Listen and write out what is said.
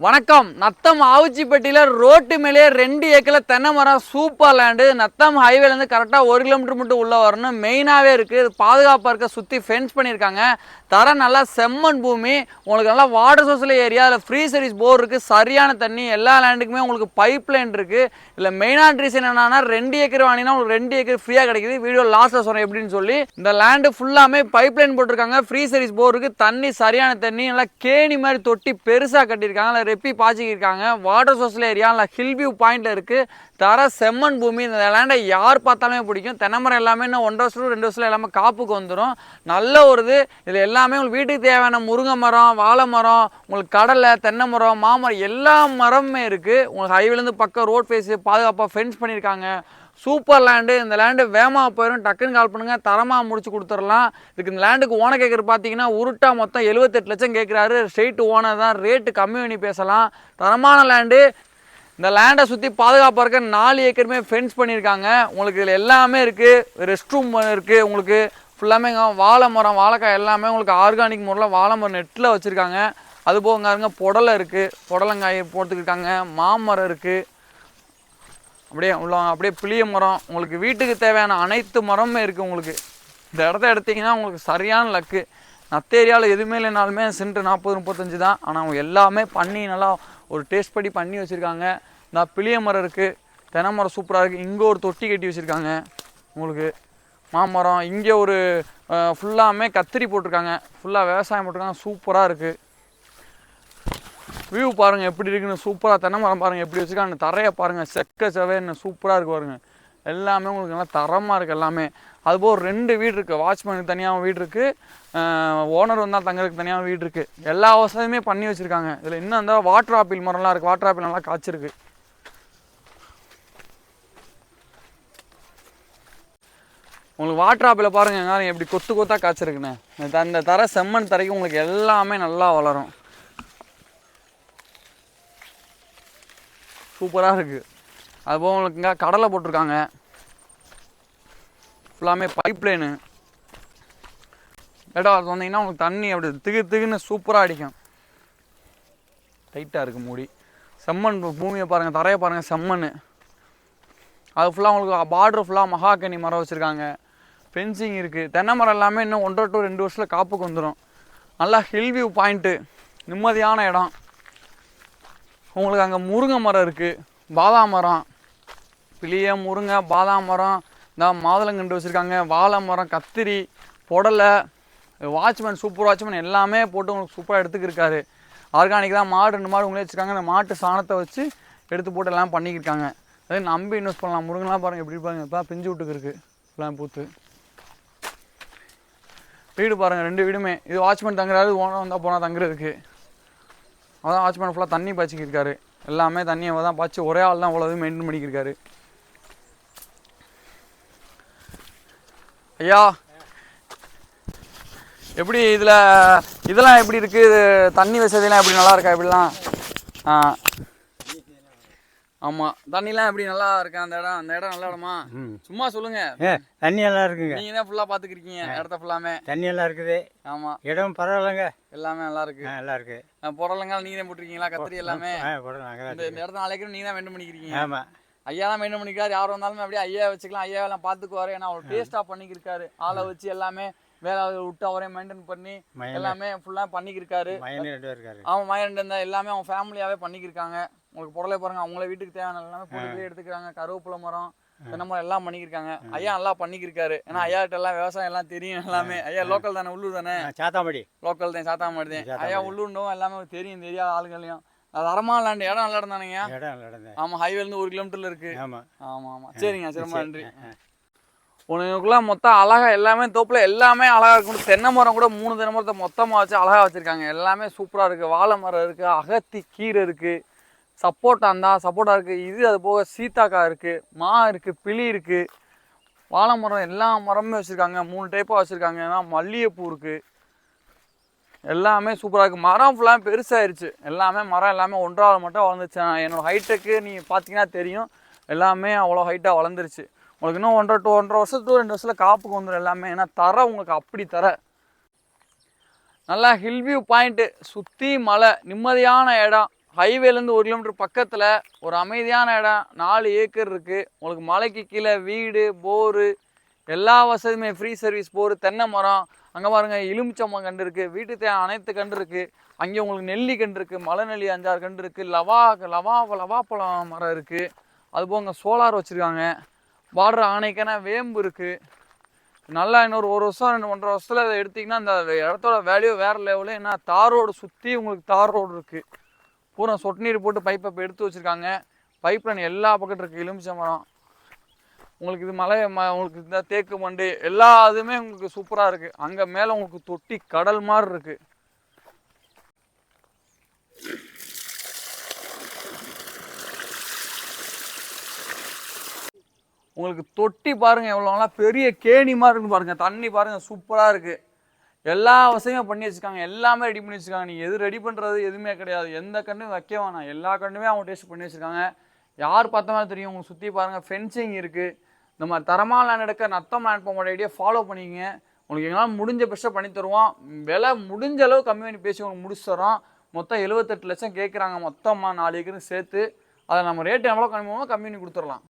வணக்கம். நத்தம் ஆவுச்சிப்பட்டியில் ரோட்டு மேலேயே ரெண்டு ஏக்கரில் தென்னை மரம் சூப்பர் லேண்டு நத்தம் ஹைவேலேருந்து கரெக்டாக ஒரு கிலோமீட்டர் மட்டும் உள்ளே வரணும். மெயினாகவே இருக்குது பாதுகாப்பாக இருக்க சுற்றி ஃபென்ஸ் பண்ணியிருக்காங்க. தரம் நல்லா செம்மண் பூமி. உங்களுக்கு நல்லா வாட்டர் சோர்ஸில் ஏரியா. அதில் ஃப்ரீ சர்வீஸ் போர் இருக்குது சரியான தண்ணி. எல்லா லேண்டுக்குமே உங்களுக்கு பைப் லைன் இருக்குது இல்லை மெயினான ரீசன் என்னன்னா ரெண்டு ஏக்கர் வாங்கினா உங்களுக்கு ரெண்டு ஏக்கர் ஃப்ரீயாக கிடைக்குது. வீடியோ லாஸ்ட்டில் சொல்கிறேன் எப்படின்னு சொல்லி. இந்த லேண்டு ஃபுல்லாமே பைப் லைன் போட்டிருக்காங்க. ஃப்ரீ சர்வீஸ் போர் இருக்குது தண்ணி சரியான தண்ணி. நல்லா கேணி மாதிரி தொட்டி பெருசாக கட்டியிருக்காங்க. ரெப்பி பாய்ச்சிக்கிருக்காங்க. வாட்டர் சோர்ஸில் ஏரியா ஹில் வியூ பாயிண்ட்டில் இருக்குது தர செம்மண் பூமி இந்த லேண்டை யார் பார்த்தாலுமே பிடிக்கும். தென்னமரம் எல்லாமே இன்னும் ஒன்றரை வருஷம் ரெண்டு வருஷத்துல எல்லாமே காப்புக்கு வந்துடும் நல்ல ஒரு இது. இதில் எல்லாமே உங்களுக்கு வீட்டுக்கு தேவையான முருங்கை மரம் வாழை மரம் உங்களுக்கு கடலை தென்னை மரம் மாமரம் எல்லா மரமுமே இருக்குது உங்களுக்கு ஹைவேலேருந்து பக்கம் ரோட் ஃபேஸு பாதுகாப்பாக ஃபென்ஸ் பண்ணியிருக்காங்க சூப்பர் லேண்டு இந்த லேண்டு வேகமாக போயிடும் டக்குன்னு கால் பண்ணுங்க தரமாக முடிச்சு கொடுத்துடலாம். இதுக்கு இந்த லேண்டுக்கு ஓனர் கேட்குற பார்த்தீங்கன்னா உருட்டா மொத்தம் எழுபத்தெட்டு லட்சம் கேட்குறாரு ஸ்ட்ரெயிட் ஓனர் தான். ரேட்டு கம்மி பண்ணி பேசலாம். தரமான லேண்டு. இந்த லேண்டை சுற்றி பாதுகாப்பாக இருக்க நாலு ஏக்கருமே ஃபென்ஸ் பண்ணியிருக்காங்க. உங்களுக்கு இதில் எல்லாமே இருக்குது ரெஸ்ட் ரூம் இருக்குது உங்களுக்கு ஃபுல்லாமே இங்க வாழை மரம் வாழைக்காய் எல்லாமே உங்களுக்கு ஆர்கானிக் முறையில் வாழை மரம் நெட்டில் வச்சுருக்காங்க. அது போக இருங்க புடலை இருக்குது புடலங்காய் போட்டுக்கிருக்காங்க மாமரம் இருக்குது அப்படியே உள்ள அப்படியே புளிய மரம் உங்களுக்கு வீட்டுக்கு தேவையான அனைத்து மரமுமே இருக்குது உங்களுக்கு. இந்த இடத்த எடுத்தீங்கன்னா உங்களுக்கு சரியான லக்கு. நத்தேரியாவில் எதுவுமே இல்லைனாலுமே சென்ட்டு நாற்பது முப்பத்தஞ்சு தான். ஆனால் அவங்க எல்லாமே பண்ணி நல்லா ஒரு டேஸ்ட் படி பண்ணி வச்சுருக்காங்க. இந்த பிளிய மரம் இருக்குது தென்னை மரம் சூப்பராக இருக்குது இங்கே ஒரு தொட்டி கட்டி வச்சுருக்காங்க உங்களுக்கு. மாமரம் இங்கே ஒரு ஃபுல்லாமே கத்திரி போட்டிருக்காங்க. ஃபுல்லாக விவசாயம் போட்டிருக்காங்க. சூப்பராக இருக்குது வியூ பாருங்கள் எப்படி இருக்குன்னு சூப்பராக தென்னை மரம் பாருங்கள் எப்படி வச்சுருக்காங்க. தரையை பாருங்கள் செக்க செவேன்னு சூப்பராக இருக்கு பாருங்க. எல்லாமே உங்களுக்கு நல்லா தரமாக இருக்குது எல்லாமே. அதுபோக ரெண்டு வீடு இருக்குது வாட்ச்மேனுக்கு தனியாக வீடு இருக்குது ஓனர் வந்தால் தங்குறதுக்கு தனியாக வீடு இருக்குது எல்லா வசதியுமே பண்ணி வச்சுருக்காங்க. இதில் இன்னும் அந்த வாட்டர் ஆப்பிள் மரம்லாம் இருக்குது வாட்டர் ஆப்பிள் நல்லா காய்ச்சிருக்கு. உங்களுக்கு வாட்டர் ஆப்பிள் பாருங்க எப்படி கொத்து கொத்தாக காய்ச்சிருக்குண்ணே இந்த த- தர செம்மண் தரைக்கு உங்களுக்கு எல்லாமே நல்லா வளரும். சூப்பராக இருக்குது அதுபோக உங்களுக்கு இங்கே கடலை போட்டிருக்காங்க. ஃபுல்லாமே பைப் லைனு இடம் வந்தீங்கன்னா உங்களுக்கு தண்ணி அப்படி திகு திகுன்னு சூப்பராக அடிக்கும். டைட்டாக இருக்குது மூடி. செம்மண் பூமியை பாருங்கள் தரையை பாருங்கள் செம்மண் அது ஃபுல்லாக உங்களுக்கு பார்டர் ஃபுல்லாக மகாகனி மரம் வச்சுருக்காங்க. ஃபென்சிங் இருக்குது தென்னை மரம் எல்லாமே இன்னும் ஒன்றரை டு ரெண்டு வருஷத்தில் காப்புக்கு வந்துடும் நல்லா ஹில் வியூ பாயிண்ட்டு நிம்மதியான இடம். உங்களுக்கு அங்கே முருங்கை மரம் இருக்குது பாதாம் மரம். பிளிய முருங்கை பாதாம் மரம். இந்த மாதுளங்கண்டு வச்சுருக்காங்க. வாழை மரம் கத்திரி புடலை வாட்ச்மேன் சூப்பர் வாட்ச்மேன் எல்லாமே போட்டு உங்களுக்கு சூப்பராக எடுத்துக்கிருக்காரு. ஆர்கானிக் தான் மாடு ரெண்டு மாடு உங்களே வச்சுருக்காங்க. அந்த மாட்டு சாணத்தை வச்சு எடுத்து போட்டு எல்லாம் பண்ணிக்கிருக்காங்க. அதே நம்பி இன்வெஸ்ட் பண்ணலாம். முருங்கெலாம் பாருங்கள் எப்படி பாருங்க. இப்போ பிஞ்சு விட்டுக்கு இருக்குது எல்லாம் பூத்து. வீடு பாருங்கள் ரெண்டு வீடுமே. இது வாட்ச்மேன் தங்குறாரு ஓனர் வந்தால் போனால் தங்குறதுக்கு. அதான் வாட்ச்மேன் ஃபுல்லாக தண்ணி பாய்ச்சிக்கிருக்காரு. எல்லாமே தண்ணியை தான் பாய்ச்சி ஒரே ஆள் தான் இவ்வளவு மெயின்டைன் பண்ணிக்கிருக்காரு. ஐயா எப்படி இதில் இதெல்லாம் எப்படி இருக்குது தண்ணி வசதியெல்லாம் எப்படி நல்லா இருக்கா? எப்படிலாம்? ஆ. ஆமாம் தண்ணிலாம் எப்படி நல்லா இருக்கா? அந்த இடம் அந்த இடம் நல்ல இடமா சும்மா சொல்லுங்க. தண்ணி எல்லாம் இருக்குங்க. நீங்கள் தான் ஃபுல்லாக பார்த்துக்கிருக்கீங்க இடத்த ஃபுல்லாமே தண்ணி எல்லாம் இருக்குது. ஆமாம் இடம் பரவாயில்லைங்க. எல்லாமே நல்லா இருக்கு. நல்லா இருக்கு. புடலங்கால் நீங்கள் தான் போட்டிருக்கீங்களா? கத்திரி எல்லாமே? இந்த இடத்த நாளைக்கு நீங்கள் தான் மெயின்டைன் பண்ணிக்கிறீங்க ஆமாம் ஐயா தான் மெயின்டைன் பண்ணிக்கிறாரு. யார் வந்தாலுமே அப்படியே ஐயா வச்சுக்கலாம். ஐயா எல்லாம் பார்த்துக்குவாரு. ஏன்னா அவர் டேஸ்ட்டாக பண்ணிக்கிருக்காரு. ஆளை வச்சு எல்லாமே வேலை விட்டு அவரே மெயின்டைன் பண்ணி மயன் எல்லாமே ஃபுல்லாக பண்ணிக்கிருக்காரு. மயன் அவன் மகன் இருந்தா எல்லாமே அவன் ஃபேமிலியாவே பண்ணிக்கிருக்காங்க. உங்களுக்கு புடலை பாருங்க அவங்கள வீட்டுக்கு தேவையான எல்லாமே பொருட்களே எடுத்துக்கிறாங்க கருவேப்பிலை மரம் மரம் எல்லாம் பண்ணிக்கிருக்காங்க. ஐயா நல்லா பண்ணிக்கிருக்காரு. ஏன்னா ஐயா கிட்ட எல்லாம் விவசாயம் எல்லாம் தெரியும் எல்லாமே. ஐயா லோக்கல் தானே உள்ளூர் தானே? ஆ, சாத்தாம்படி லோக்கல் தான் சாத்தாமாடி தான். ஐயா உள்ளூர்னும் எல்லாமே தெரியும் தெரியாத ஆளுங்களையும் அது அரமா லேண்ட் இடம் நல்லா இடம் தானேங்க இடம் நல்லா இருந்தேன் ஆமா ஹைவேல இருந்து ஒரு கிலோமீட்டர்ல இருக்கு. ஆமா. ஆமா சரிங்க சரி. ரொம்ப நன்றி ஆ, உனக்குள்ள மொத்தம் அழகா எல்லாமே தோப்புல எல்லாமே அழகா இருக்கும். தென்னை மரம் கூட மூணு தென்னை மரத்தை மொத்தமா வச்சு அழகா வச்சிருக்காங்க. எல்லாமே சூப்பரா இருக்கு. வாழை மரம் இருக்கு அகத்தி கீரை இருக்கு சப்போட்டா இருந்தா சப்போட்டா இருக்கு இது அது போக சீத்தாக்காய் இருக்கு மா இருக்கு பிளி இருக்கு. வாழை மரம் எல்லா மரமுமே வச்சிருக்காங்க. மூணு டைப்பாக வச்சிருக்காங்க. ஏன்னா மல்லிகைப்பூ இருக்கு. எல்லாமே சூப்பராக இருக்குது மரம் ஃபுல்லாக பெருசாயிருச்சு. எல்லாமே மரம் எல்லாமே ஒன்றாவது மட்டும் வளர்ந்துச்சு. நான் என்னோட ஹைட்டுக்கு நீங்கள் பார்த்தீங்கன்னா தெரியும். எல்லாமே அவ்வளோ ஹைட்டாக வளர்ந்துருச்சு. உங்களுக்கு இன்னும் ஒன்றரை டூ ஒன்றரை வருஷத்துக்கு ரெண்டு வருஷத்தில் காப்புக்கு வந்துடும் எல்லாமே. ஏன்னா தர உங்களுக்கு அப்படி தர. நல்லா ஹில் வியூ பாயிண்ட்டு சுற்றி மலை நிம்மதியான இடம். ஹைவேலேருந்து ஒரு கிலோமீட்டர் பக்கத்தில் ஒரு அமைதியான இடம். நாலு ஏக்கர் இருக்குது உங்களுக்கு மலைக்கு கீழே வீடு போரு எல்லா வசதியுமே ஃப்ரீ சர்வீஸ் போர் தென்னை மரம். அங்கே பாருங்க எலுமிச்சம்பழம் கண்டு இருக்குது வீட்டு தே அனைத்து கண்டு இருக்குது அங்கே உங்களுக்கு நெல்லி கண்டு இருக்குது மலை நெல்லி அஞ்சாறு கண்டு இருக்குது லவா லவா லவாப்பழம் மரம் இருக்குது அதுபோக அங்கே சோலார் வச்சுருக்காங்க. பார்டர் ஆணைக்கான வேம்பு இருக்குது நல்லா இன்னொரு ஒரு வருஷம் ரெண்டு ஒன்றரை வருஷத்தில் அதை எடுத்திங்கன்னா அந்த இடத்தோட வேல்யூ வேறு லெவலு ஏன்னா தார் ரோடு சுற்றி உங்களுக்கு தார் ரோடு இருக்குது பூரா சொட்டு நீர் போட்டு பைப்பை இப்போ எடுத்து வச்சுருக்காங்க. பைப் லைன் எல்லா பக்கத்தில் இருக்குது எலுமிச்சை மரம் உங்களுக்கு இது மலை ம உங்களுக்கு இந்த தேக்கு மண்டு எல்லா இதுவுமே உங்களுக்கு சூப்பராக இருக்குது அங்கே மேலே உங்களுக்கு தொட்டி கடல் மாதிரி இருக்குது உங்களுக்கு தொட்டி பாருங்க எவ்வளோ நல்லா பெரிய கேணி மாதிரி இருக்கு பாருங்கள் தண்ணி பாருங்கள் சூப்பராக இருக்குது எல்லா வசதியும் பண்ணி வச்சுருக்காங்க எல்லாமே ரெடி பண்ணி வச்சுருக்காங்க. நீங்கள் எது ரெடி பண்ணுறது எதுவுமே கிடையாது. எந்த கண்ணும் வைக்க வேணாம். எல்லா கண்ணுமே அவங்க டேஸ்ட் பண்ணி வச்சிருக்காங்க. யார் பார்த்த மாதிரி தெரியும்? உங்களுக்கு சுற்றி பாருங்கள் ஃபென்சிங் இருக்குது இந்த மாதிரி தரமான லேண்ட் எடுக்க நத்தம் லேண்ட் போக ஐடியா ஃபாலோ பண்ணிக்கங்க. உங்களுக்கு எங்களால் முடிஞ்ச பெஸ்ட்டாக பண்ணி தருவோம். விலை முடிஞ்ச அளவு கம்மி பண்ணி பேசி உங்களுக்கு முடிச்சு தரோம் மொத்தம் எழுபத்தெட்டு லட்சம் கேட்குறாங்க மொத்தமாக நாலு ஏக்கரும் சேர்த்து அதை நம்ம ரேட் எவ்வளோ கம்மி பண்ணுவோம் கம்மி பண்ணி கொடுத்துடலாம்.